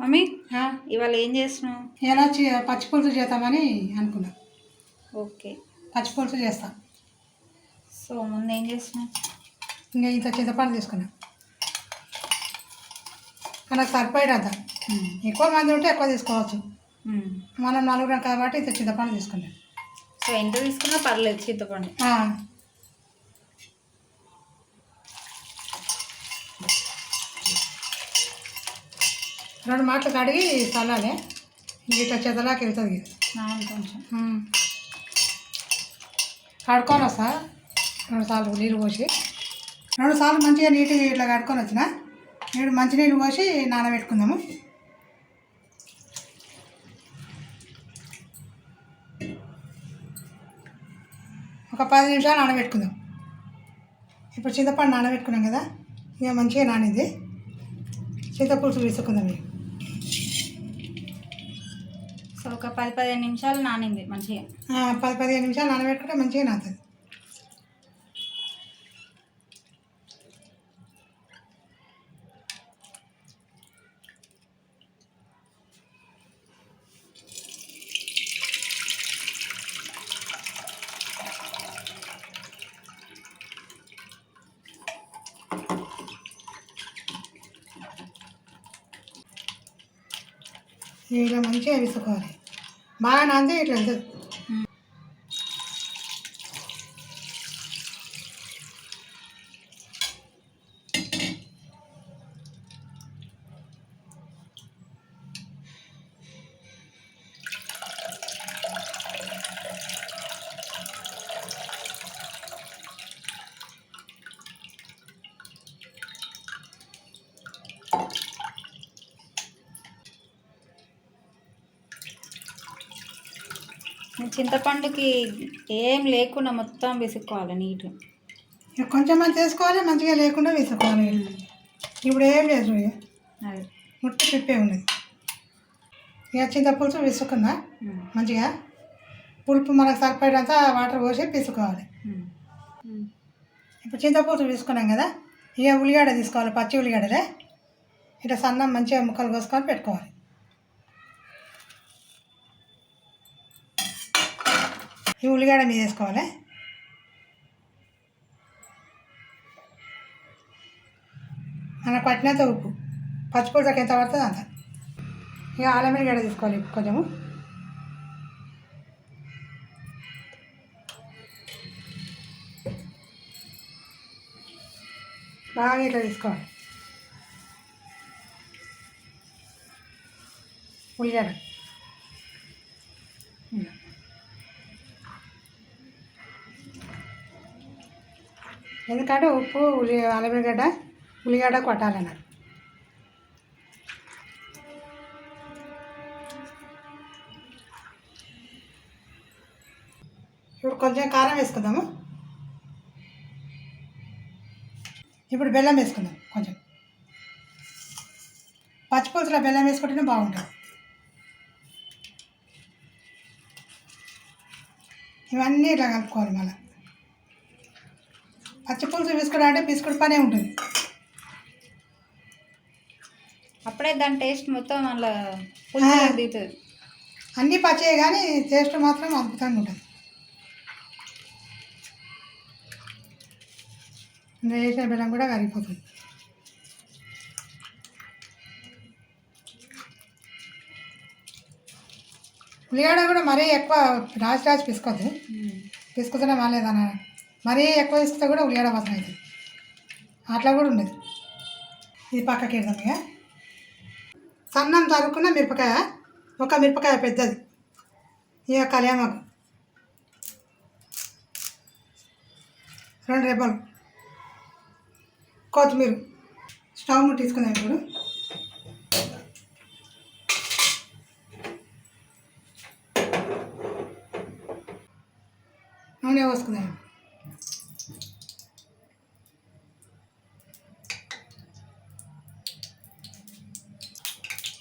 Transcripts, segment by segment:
Mummy? ఇవాళ ఏం చేస్తున్నావు ఎలా చే- పచ్చి పులుసు చేద్దామని అనుకున్నా. ఓకే. పచ్చి పులుసు చేస్తా. సో ముందు ఏం చేస్తున్నావు ఇంకా ఇంత చింతపండు తీసుకున్నా. మనకు సరిపోయేటంత ఎక్కువ మంది ఉంటే ఎక్కువ తీసుకోవచ్చు. మనం నలుగురం కాబట్టి ఇంత చింతపండు తీసుకున్నాం. సో ఎంత తీసుకున్నా పర్లేదు చింతపండు. రెండు మాటలు కడిగి చల్లాలి. ఇట్లా చెదలాకి వెళ్తుంది కొంచెం. కడుక్కొని వస్తా. రెండు సార్లు నీళ్ళు పోసి. రెండు సార్లు మంచిగా నీట్గా ఇట్లా కడుక్కొని వచ్చిన. నీళ్ళు మంచి నీళ్ళు పోసి నానబెట్టుకుందాము. ఒక పది నిమిషాలు నానబెట్టుకుందాం. ఇప్పుడు చింతపండు నానబెట్టుకున్నాం కదా. ఇక మంచిగా నానింది. చింతపులుసు వేసుకుందాం ఇక సో ఒక పది పదిహేను నిమిషాలు నానింది మంచిగా. పది పదిహేను నిమిషాలు నానబెట్టుకుంటే మంచిగా నాతుంది ఇలా మంచిగా వేసుకోవాలి బాగా నాంది ఇట్లా చింతపండుకి ఏం లేకుండా మొత్తం విసుక్కోవాలి ఇక కొంచెం మంచి చేసుకోవాలి మంచిగా లేకుండా వేసుకోవాలి ఇప్పుడు ఏం లేదు ఇక అది. ముట్ట పిప్పే ఉన్నది ఇక చింతపులుసు విసుకుందా. మంచిగా? పులుపు మనకు సరిపడేంత వాటర్ పోసి పిసుకోవాలి. ఇప్పుడు చింతపులుసు వేసుకున్నాం కదా ఇక ఉల్లిగడ్డ తీసుకోవాలి పచ్చి ఉల్లిగడ్డలే. ఇట్లా సన్నం మంచిగా ముక్కలు కోసుకొని పెట్టుకోవాలి. ఈ ఉల్లిగడ్డ మీద వేసుకోవాలి. మన పట్టినంత ఉప్పు. పచ్చిపులుసకి ఎంత పడుతుంది అంత. ఇక అల్లం వెల్లిగడ్డ తీసుకోవాలి కొంచెము. బాగా ఇట్లా తీసుకోవాలి. ఉల్లిగడ్డ. ఎందుకంటే ఉప్పు ఉల్లి అలమిగడ్డ ఉల్లిగడ్డ కొట్టాలన్నారు ఇప్పుడు కొంచెం కారం వేసుకుందాము. ఇప్పుడు బెల్లం వేసుకుందాం కొంచెం. పచ్చిపులుసులో బెల్లం వేసుకుంటేనే బాగుంటుంది. ఇవన్నీ ఇట్లా కలుపుకోవాలి మళ్ళీ. పచ్చిపులుసు పిసుకుడు అంటే పిసుకుడు పనే ఉంటుంది. అప్పుడే దాని టేస్ట్ మొత్తం అలా పులుసు దిగుతుంది. అన్నీ పచ్చే కానీ టేస్ట్ మాత్రం అద్భుతంగా ఉంటుంది. వేసిన బెల్లం కూడా కరిగిపోతుంది. ఉల్లిగడ్డ కూడా మరీ ఎక్కువ రాసి రాసి పిసుకోవద్దు తీసుకుంటేనే మాలేదన్న మరీ ఎక్కువ ఇస్తే కూడా ఉల్లిగడ వాసన అవుతుంది. అట్లా కూడా ఉండదు. ఇది పక్కకి వెళ్దాం ఇక. సన్నం తరుక్కున్న మిరపకాయ ఒక మిరపకాయ పెద్దది. ఇక కళ్యామాకు రెండు రెబ్బలు. కొత్తిమీర. స్టవ్ ముట్టించుకుందాం ఇప్పుడు. నూనె పోసుకుందాం.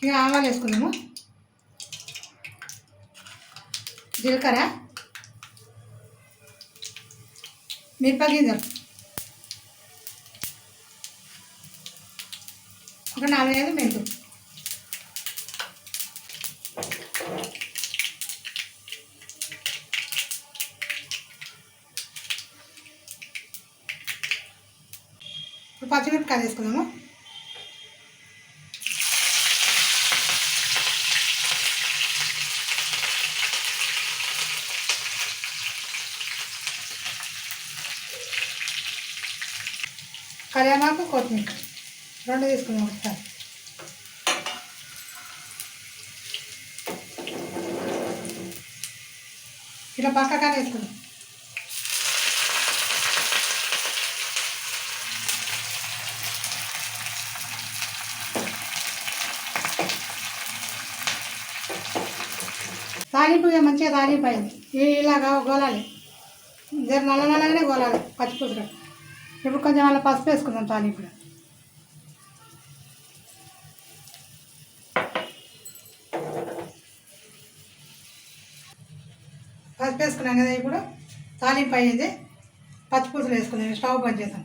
ఇక ఆవాలు వేసుకున్నాము జీలకర్ర. మిరపగింజలు ఒక నాలుగైదు మెంతు పచ్చిమిరపకాయలు తీసుకున్నాము కళ్యాణాకు కొత్తిమీర రెండు తీసుకుందాం ఒకసారి. ఇలా పక్కగానే వేసుకుందాం. తాలింపు మంచిగా తాలింపు అయింది. ఇలాగా గోలాలి. జర నల్ల నల్లగానే గోలాలి పచ్చిపులుసు ఇప్పుడు కొంచెం అలా పసుపు వేసుకుందాం తాలింపు పసుపు వేసుకున్నాం కదా ఇప్పుడు తాలింపు అయ్యింది. పచ్చిపూసలు వేసుకుందాం స్టవ్ బంద్ చేద్దాం.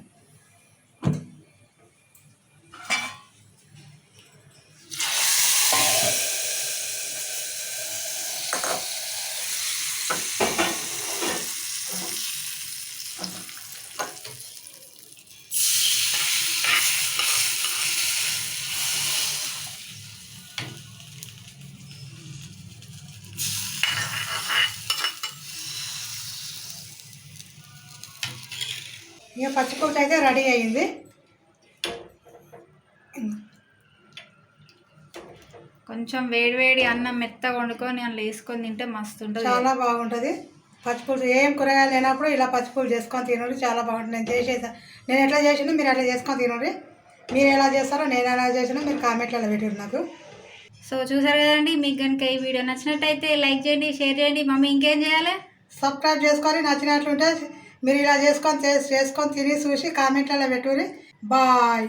ఇక పచ్చిపులుసు అయితే రెడీ అయ్యింది కొంచెం వేడి వేడి అన్నం మెత్తగా వండుకొని అందులో వేసుకొని తింటే మస్తు ఉంటుంది. చాలా బాగుంటుంది. పచ్చిపులుసు ఏం కూరగాయలు లేనప్పుడు ఇలా పచ్చిపులుసు చేసుకొని తినండి చాలా బాగుంటుంది. నేను చేసేసా. నేను ఎట్లా చేసినా మీరు అట్లా చేసుకొని తినండి. మీరు ఎలా చేస్తారో నేను ఎలా చేసినా మీరు కామెంట్లలో పెట్టండి నాకు. సో చూసారు కదండి మీకు కనుక ఈ వీడియో నచ్చినట్టయితే లైక్ చేయండి షేర్ చేయండి. మమ్మీ ఇంకేం చేయాలి? సబ్స్క్రైబ్ చేసుకొని నచ్చినట్లుంటే మీరు ఇలా చేసుకొని చేసుకొని తిని చూసి కామెంట్లలో పెట్టుకుని బాయ్